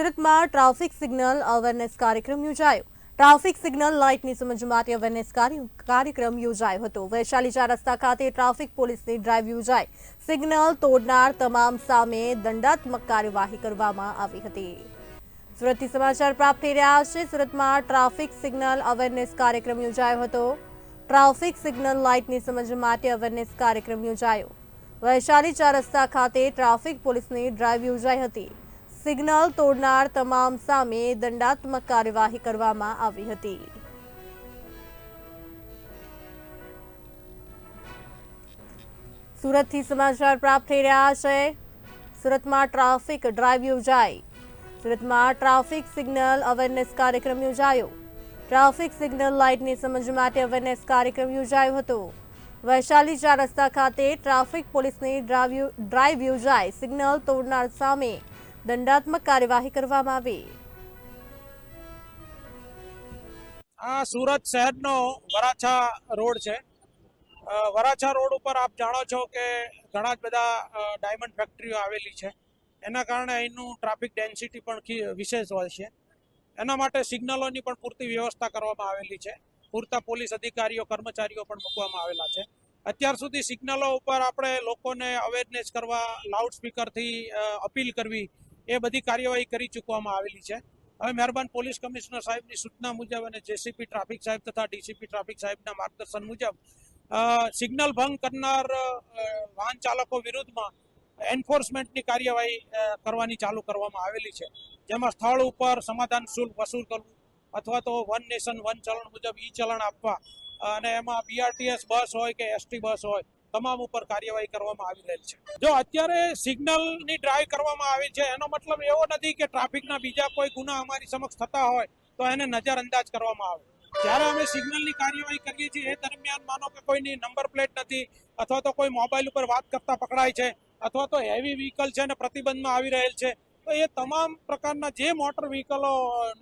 સુરતમાં traffic signal awareness કાર્યક્રમ યોજાયો. ટ્રાફિક સિગ્નલ લાઇટની સમજ માટે અવેરનેસ કાર્યક્રમ યોજાયો હતો. વૈશાલી ચાર રસ્તા ખાતે ટ્રાફિક પોલીસની ડ્રાઈવ યોજાઈ. સિગ્નલ તોડનાર તમામ સામે દંડાત્મક કાર્યવાહી કરવામાં આવી હતી. સુરતથી સમાચાર પ્રાપ્ત થઈ રહ્યા છે. સુરતમાં ટ્રાફિક સિગ્નલ અવેરનેસ કાર્યક્રમ યોજાયો હતો. ટ્રાફિક સિગ્નલ લાઇટની સમજ માટે અવેરનેસ કાર્યક્રમ યોજાયો. વૈશાલી ચાર રસ્તા ખાતે ટ્રાફિક પોલીસની ડ્રાઈવ યોજાઈ હતી. સિગ્નલ તોડનાર તમામ સામે દંડાત્મક કાર્યવાહી કરવામાં આવી હતી. સુરતથી સમાચાર પ્રાપ્ત થઈ રહ્યા છે. સુરતમાં ટ્રાફિક ડ્રાઈવ યોજાઈ. સુરતમાં ટ્રાફિક સિગ્નલ અવેરનેસ કાર્યક્રમ યોજાયો. ટ્રાફિક સિગ્નલ લાઇટની સમજ માટે અવેરનેસ કાર્યક્રમ યોજાયો હતો. વૈશાલી ચાર રસ્તા ખાતે ટ્રાફિક પોલીસની ડ્રાઈવ યોજાય સિગ્નલ તોડનાર સામે દંડાત્મક કાર્યવાહી કરવામાં આવી. આ સુરત શહેરનો વરાછા રોડ છે. વરાછા રોડ ઉપર આપ જાણો છો કે ઘણા જ બધા ડાયમંડ ફેક્ટરીઓ આવેલી છે. એના કારણે અહીંનું ટ્રાફિક ડેન્સિટી પણ વિશેષ હોય છે. એના માટે સિગ્નલોની પણ પૂરતી વ્યવસ્થા કરવામાં આવેલી છે. પૂરતા પોલીસ અધિકારીઓ, કર્મચારીઓ પણ મૂકવામાં આવેલા છે. અત્યાર સુધી સિગ્નલો ઉપર આપણે લોકોને અવેરનેસ કરવા લાઉડ સ્પીકરથી અપીલ કરવી એ બધી કાર્યવાહી કરી ચૂકવામાં આવેલી છે. હવે મહેરબાન પોલીસ કમિશનર સાહેબની સૂચના મુજબ અને જેસીપી ટ્રાફિક સાહેબ તથા ડીસીપી ટ્રાફિક સાહેબના માર્ગદર્શન મુજબ સિગ્નલ ભંગ કરનાર વાહન ચાલકો વિરુદ્ધમાં એન્ફોર્સમેન્ટની કાર્યવાહી કરવાની ચાલુ કરવામાં આવેલી છે. જેમાં સ્થળ ઉપર સમાધાન શુલ્ક વસૂલ કરવું અથવા તો વન નેશન, વન ચલણ મુજબ ઈ ચલણ આપવા, અને એમાં બીઆરટીએસ બસ હોય કે એસટી બસ હોય તમામ ઉપર કાર્યવાહી કરવામાં આવી રહેલ છે. જો અત્યારે સિગ્નલની ડ્રાઈવ કરવામાં આવી છે, એનો મતલબ એવો નથી કે ટ્રાફિકના બીજા કોઈ ગુના અમારી સમક્ષ થતા હોય, તો એને નજરઅંદાજ કરવામાં આવે. જ્યારે અમે સિગ્નલની કાર્યવાહી કરીએ છીએ, એ દરમિયાન માનો કે કોઈની નંબર પ્લેટ નથી, અથવા તો કોઈ મોબાઈલ ઉપર વાત કરતા પકડાય છે, અથવા તો હેવી વ્હીકલ છે અને પ્રતિબંધમાં આવી રહેલ છે, તો એ તમામ પ્રકારના જે મોટર વ્હીકલો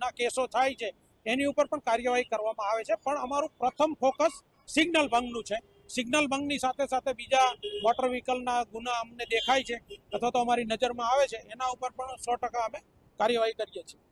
ના કેસો થાય છે, એની ઉપર પણ કાર્યવાહી કરવામાં આવે છે. પણ અમારું પ્રથમ ફોકસ સિગ્નલ ભંગનું છે. સિગ્નલ ભંગની સાથે સાથે બીજા મોટર વ્હીકલના ગુના અમને દેખાય છે, અથવા તો અમારી નજરમાં આવે છે, એના ઉપર પણ સો ટકા અમે કાર્યવાહી કરીએ છીએ.